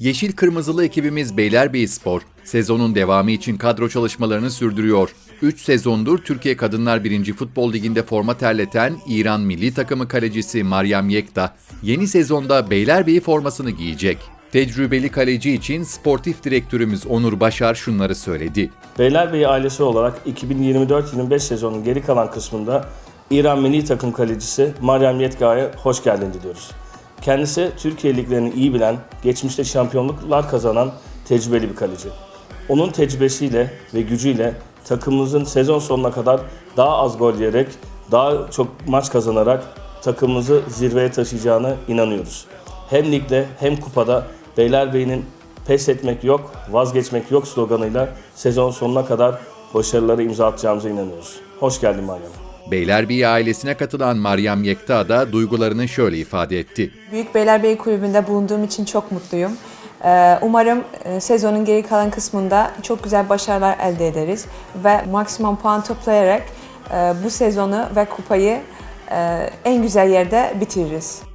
Yeşil Kırmızılı ekibimiz Beylerbeyispor, sezonun devamı için kadro çalışmalarını sürdürüyor. 3 sezondur Türkiye Kadınlar 1. Futbol Ligi'nde forma terleten İran milli takımı kalecisi Meryem Yekta, yeni sezonda Beylerbeyi formasını giyecek. Tecrübeli kaleci için sportif direktörümüz Onur Başar şunları söyledi. Beylerbeyi ailesi olarak 2024-25 sezonun geri kalan kısmında İran milli takım kalecisi Meryem Yetka'ya hoş geldin diliyoruz. Kendisi Türkiye liglerini iyi bilen, geçmişte şampiyonluklar kazanan tecrübeli bir kaleci. Onun tecrübesiyle ve gücüyle takımımızın sezon sonuna kadar daha az gol yiyerek, daha çok maç kazanarak takımımızı zirveye taşıyacağına inanıyoruz. Hem ligde hem kupada Beylerbeyi'nin pes etmek yok, vazgeçmek yok sloganıyla sezon sonuna kadar başarıları imza atacağımıza inanıyoruz. Hoş geldin Meryem. Beylerbeyi ailesine katılan Meryem Yekta da duygularını şöyle ifade etti. Büyük Beylerbeyi Kulübü'nde bulunduğum için çok mutluyum. Ee, Umarım e, sezonun geri kalan kısmında çok güzel başarılar elde ederiz ve maksimum puan toplayarak e, bu sezonu ve kupayı e, en güzel yerde bitiririz.